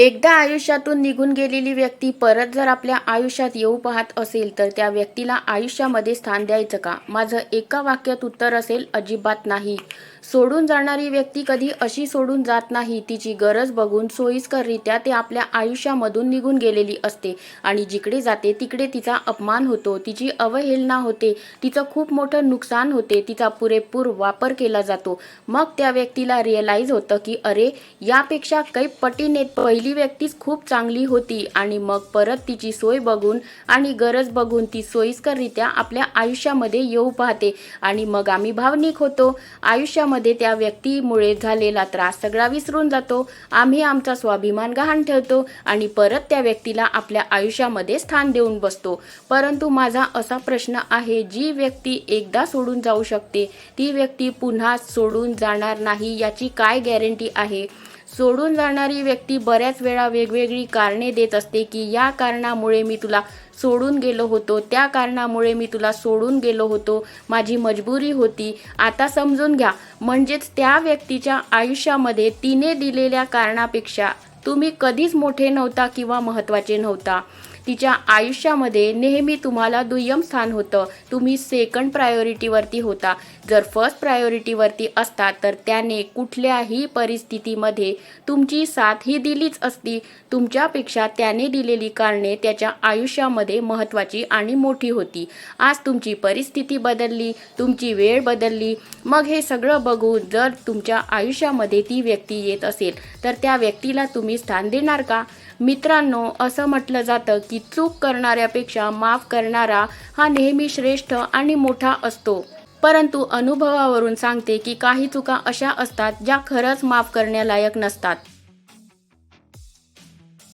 एकदा आयुष्यातून निघून गेलेली व्यक्ती परत जर आपल्या आयुष्यात येऊ पाहत असेल तर त्या व्यक्तीला आयुष्यामध्ये स्थान द्यायचं का? माझं एका वाक्यात उत्तर असेल अजिबात नाही. सोडून जाणारी व्यक्ती कधी अशी सोडून जात नाही तिची गरज बघून सोयीस्कररित्या ते आपल्या आयुष्यामधून निघून गेलेली असते आणि जिकडे जाते तिकडे तिचा अपमान होतो तिची अवहेलना होते तिचं खूप मोठं नुकसान होते तिचा पुरेपूर वापर केला जातो. मग त्या व्यक्तीला रिअलाईज होतं की अरे यापेक्षा काही पटीने पहिली व्यक्तीच खूप चांगली होती आणि मग परत तिची सोय बघून आणि गरज बघून ती सोयीस्कररित्या आपल्या आयुष्यामध्ये येऊ पाहते. आणि मग आम्ही भावनिक होतो. आयुष्यामध्ये त्या व्यक्तीमुळे झालेला त्रास सगळा विसरून जातो. आम्ही आमचा स्वाभिमान गहाण ठेवतो आणि परत त्या व्यक्तीला आपल्या आयुष्यामध्ये स्थान देऊन बसतो. परंतु माझा असा प्रश्न आहे जी व्यक्ती एकदा सोडून जाऊ शकते ती व्यक्ती पुन्हा सोडून जाणार नाही याची काय गॅरंटी आहे? सोडून जाणारी व्यक्ती बऱ्याच वेळा वेगवेगळी कारणे देत असते की या कारणामुळे मी तुला सोडून गेलो होतो त्या कारणामुळे मी तुला सोडून गेलो होतो माझी मजबुरी होती. आता समजून घ्या म्हणजेच त्या व्यक्तीच्या आयुष्यामध्ये तिने दिलेल्या कारणापेक्षा तुम्ही कधीच मोठे नव्हता किंवा महत्त्वाचे नव्हता. तिच्या आयुष्यामध्ये नेहमी तुम्हाला दुय्यम स्थान होतं. तुम्ही सेकंड प्रायोरिटीवरती होता. जर फर्स्ट प्रायोरिटीवरती असता तर त्याने कुठल्याही परिस्थितीमध्ये तुमची साथ ही दिलीच असती. तुमच्यापेक्षा त्याने दिलेली कारणे त्याच्या आयुष्यामध्ये महत्त्वाची आणि मोठी होती. आज तुमची परिस्थिती बदलली तुमची वेळ बदलली. मग हे सगळं बघून जर तुमच्या आयुष्यामध्ये ती व्यक्ती येत असेल तर त्या व्यक्तीला तुम्ही स्थान देणार का? मित्रांनो असं म्हटलं जातं की चूक करणाऱ्यापेक्षा माफ करणारा हा नेहमी श्रेष्ठ आणि मोठा असतो. परंतु अनुभवावरून सांगते की काही चुका अशा असतात ज्या खरंच माफ करण्यालायक नसतात.